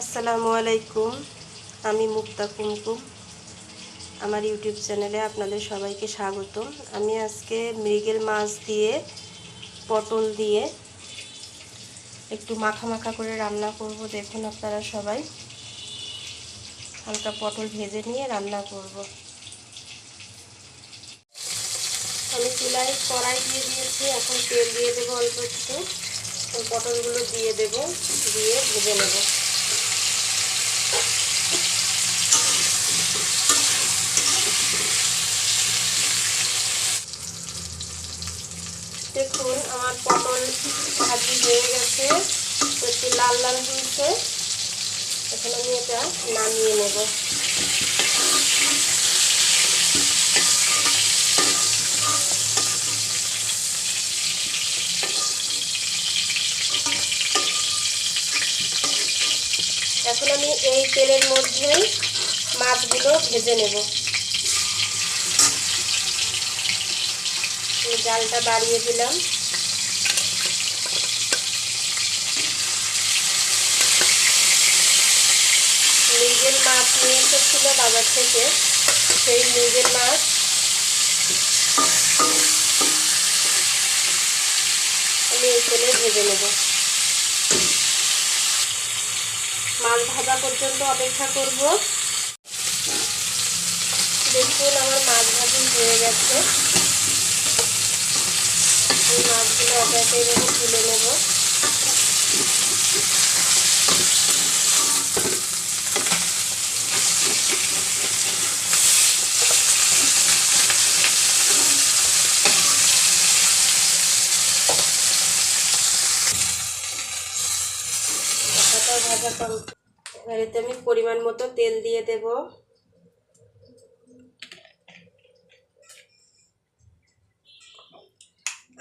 আসসালামু আলাইকুম, আমি মুক্তা কুমকুম। আমার ইউটিউব চ্যানেলে আপনাদের সবাইকে স্বাগতম। আমি আজকে মৃগেল মাছ দিয়ে, পটল দিয়ে একটু মাখা মাখা করে রান্না করব। দেখুন আপনারা সবাই। হালকা পটল ভেজে নিয়ে রান্না করব। আমি চুলায় কড়াই দিয়ে দিয়েছি, এখন তেল দিয়ে দেবো অল্প একটু। পটলগুলো দিয়ে দেবো, দিয়ে ভেজে নেব। দেখুন, আমার পটল ভাজি হয়ে গেছে। একটু লাল লাল হয়েছে। এখন আমি এটা নামিয়ে নেব। এখন আমি এই তেলের মধ্যেই মাছগুলো ভেজে নেব। জালটা বাড়িয়ে দিলাম। নিজের মাছ নিয়ে এসেছিল বাজার থেকে। সেই নিজের মাছ আমি এই তেলে ভেজে নেব। মাছ ভাজা পর্যন্ত অপেক্ষা করব দেখুন আমার মাছ ভাজি গেছে এই মাছগুলো একে একে তুলে নেব। ভাজা কম এবারেতে আমি পরিমাণ মতো তেল দিয়ে দেবো।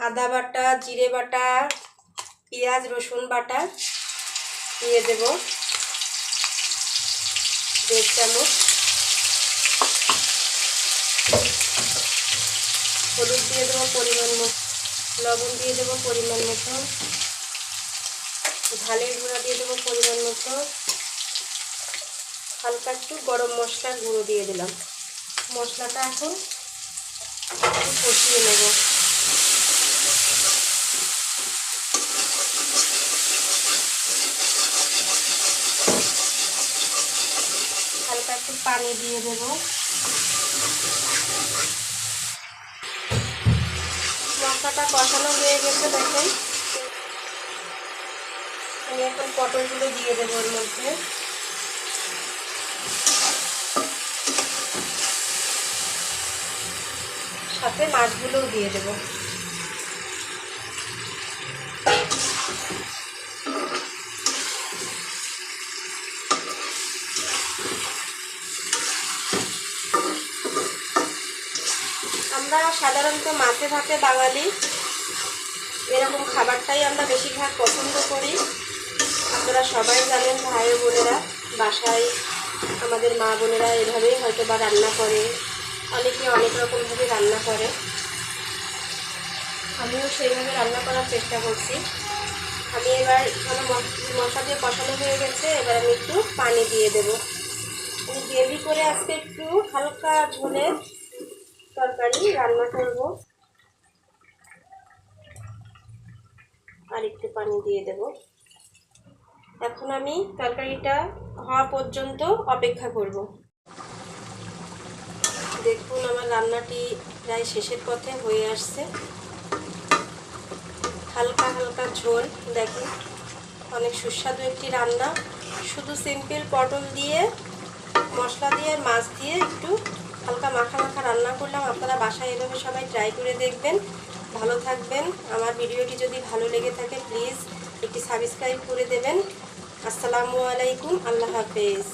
আদা বাটা, জিরে বাটা, পেঁয়াজ, রসুন বাটা দিয়ে দেব দেড় চামচ। হলুদ দিয়ে দেবো পরিমাণ মতো, লবণ দিয়ে দেবো পরিমাণ মতো। ঝালের গুঁড়া দিয়ে দেবো পরিমাণ মতো। হালকা একটু গরম মশলার গুঁড়ো দিয়ে দিলাম। মশলাটা এখন কষিয়ে নেব। হালকা একটু পানি দিয়ে দেব। মশলাটা কষানো হয়ে গেছে দেখুন। আমি এখন পটলগুলো দিয়ে দেবো ওর মধ্যে। সাথে মাছগুলোও দিয়ে দেবো। আমরা সাধারণত মাছে ভাতে বাঙালি। এরকম খাবারটাই আমরা বেশিরভাগ পছন্দ করি। আপনারা সবাই জানেন ভাই বোনেরা, বাসায় আমাদের মা বোনেরা এভাবেই হয়তো বা রান্না করে। অনেকে অনেক রকমভাবে রান্না করে। আমিও সেইভাবে রান্না করার চেষ্টা করছি। আমি এবার আমার মশলা দিয়ে কষানো হয়ে গেছে। এবার আমি একটু পানি দিয়ে দেবো। গ্রেভি করে আজকে একটু হালকা ঝোলের তরকারি রান্না করব। আর একটু পানি দিয়ে দেব। এখন আমি তরকারিটা হওয়া পর্যন্ত অপেক্ষা করব। দেখুন, আমার রান্নাটি প্রায় শেষের পথে হয়ে আসছে। হালকা হালকা ঝোল দেখুন অনেক সুস্বাদু একটি রান্না। শুধু সিম্পল পটল দিয়ে, মশলা দিয়ে মাছ দিয়ে একটু হালকা মাখা মাখা রান্না করলাম। আপনারা বাসায় এভাবে সবাই ট্রাই করে দেখবেন। ভালো থাকবেন। আমার ভিডিওটি যদি ভালো লেগে থাকে প্লিজ একটি সাবস্ক্রাইব করে দেবেন। আসসালামু আলাইকুম। আল্লাহ হাফেজ।